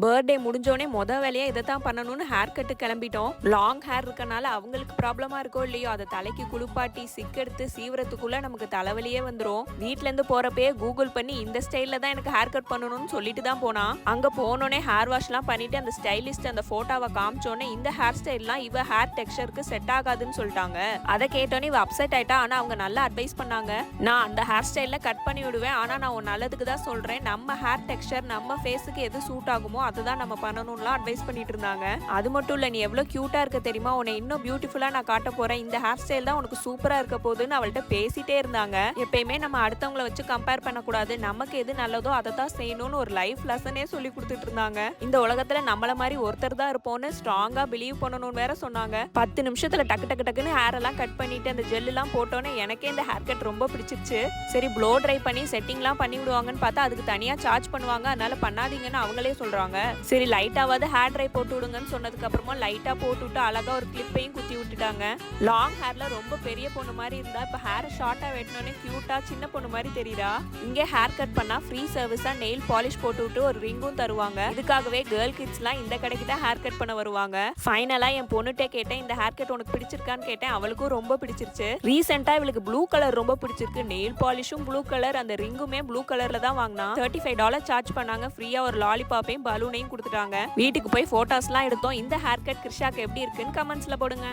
Birthday முடிஞ்சோடனே மொதல் வேலையாக இதை தான் பண்ணணும்னு ஹேர் கட்டு கிளம்பிட்டோம். லாங் ஹேர் இருக்கனால அவங்களுக்கு ப்ராப்ளமாக இருக்கோ இல்லையோ அதை தலைக்கு குளிப்பாட்டி சிக்கெடுத்து எடுத்து நமக்கு தலைவலியே வந்துடும் வீட்டிலேருந்து போகிறப்பே கூகுள் பண்ணி இந்த ஸ்டைலில் தான் எனக்கு ஹேர் கட் பண்ணணும்னு சொல்லிட்டு தான் போனான். அங்கே போனோடனே ஹேர் வாஷ்லாம் பண்ணிட்டு அந்த ஸ்டைலிஸ்ட் அந்த ஃபோட்டோவை காமிச்சோடனே இந்த ஹேர் ஸ்டைல்லாம் இவ ஹேர் டெக்ஸ்டருக்கு செட் ஆகாதுன்னு சொல்லிட்டாங்க. அதை கேட்டோன்னே இவ அப்செட் ஆயிட்டா ஆனால் அவங்க நல்லா அட்வைஸ் பண்ணாங்க. நான் அந்த ஹேர் ஸ்டைலில் கட் பண்ணி விடுவேன் ஆனால் நான் உன் நல்லதுக்கு தான் சொல்கிறேன் நம்ம ஹேர் டெக்ஸ்டர் நம்ம ஃபேஸுக்கு எது சூட் ஆகுமோ அதுதான் நம்ம பண்ணணும்லாம் அட்வைஸ் பண்ணிட்டு இருந்தாங்க அது மட்டும் இல்ல நீ எவ்வளவு கியூட்டா இருக்க தெரியுமா? உன்னை இன்னும் பியூட்டிஃபுல்லா நான் காட்ட போறேன். இந்த ஹேர் ஸ்டைல் தான் உனக்கு சூப்பரா இருக்க போகுதுன்னு அவள்கிட்ட பேசிட்டே இருந்தாங்க. எப்பயுமே நம்ம அடுத்தவங்கள வச்சு கம்பேர் பண்ணக்கூடாது. நமக்கு எது நல்லதோ அதை தான் செய்யணும்னு ஒரு லைஃப் லெசனே சொல்லி கொடுத்துட்டு இருந்தாங்க இந்த உலகத்துல நம்மள மாதிரி ஒருத்தர் தான் இருப்போம்னு ஸ்ட்ராங்கா பிலீவ் பண்ணணும்னு வேற சொன்னாங்க. பத்து நிமிஷத்துல டக்கு டக்கு டக்குன்னு ஹேர் எல்லாம் கட் பண்ணிட்டு அந்த ஜெல் எல்லாம் போட்டோன்னே எனக்கே இந்த ஹேர் கட் ரொம்ப பிடிச்சிருச்சு. சரி ப்ளோ ட்ரை பண்ணி செட்டிங்லாம் பண்ணி விடுவாங்கன்னு பார்த்தா அதுக்கு தனியா சார்ஜ் பண்ணுவாங்க. அதனால பண்ணாதீங்கன்னு அவங்களே சொல்றாங்க சரி லைட்டாவது ஹேர் ட்ரை போட்டு விடுங்கன்னு சொன்னதுக்கு அப்புறமா லைட்டா போட்டு விட்டு அழகா ஒரு கிளிப்பையும் குத்தி விட்டுட்டாங்க. லாங் ஹேர்ல ரொம்ப பெரிய பொண்ணு மாதிரி இருந்தா இப்ப ஹேர் ஷார்ட்டா வெட்டினோடனே கியூட்டா சின்ன பொண்ணு மாதிரி தெரியுதா? இங்கே ஹேர் கட் பண்ணா ஃப்ரீ சர்வீஸா நெயில் பாலிஷ் போட்டு விட்டு ஒரு ரிங்கும் தருவாங்க. இதுக்காகவே கேர்ள் கிட்ஸ்லாம் இந்த கடைக்கு தான் ஹேர் கட் பண்ண வருவாங்க. ஃபைனலா என் பொண்ணுகிட்ட கேட்டேன் இந்த ஹேர் கட் உனக்கு பிடிச்சிருக்கான்னு கேட்டேன். அவளுக்கும் ரொம்ப பிடிச்சிருச்சு. ரீசெண்டா இவளுக்கு ப்ளூ கலர் ரொம்ப பிடிச்சிருக்கு. நெயில் பாலிஷும் ப்ளூ கலர் அந்த ரிங்குமே ப்ளூ கலர்ல தான் வாங்கினா தேர்ட்டி ஃபைவ் டாலர் சார்ஜ் பண்ணாங்க ஃப்ரீயா ஒரு லாலிபாப்பையும் பலூனையும் கொடுத்துட்டாங்க. வீட்டுக்கு போய் போட்டோஸ்லாம் எடுத்தோம். இந்த ஹேர் கட் கிருஷாக்கு எப்படி இருக்குன்னு கமெண்ட்ஸ்ல போடுங்க.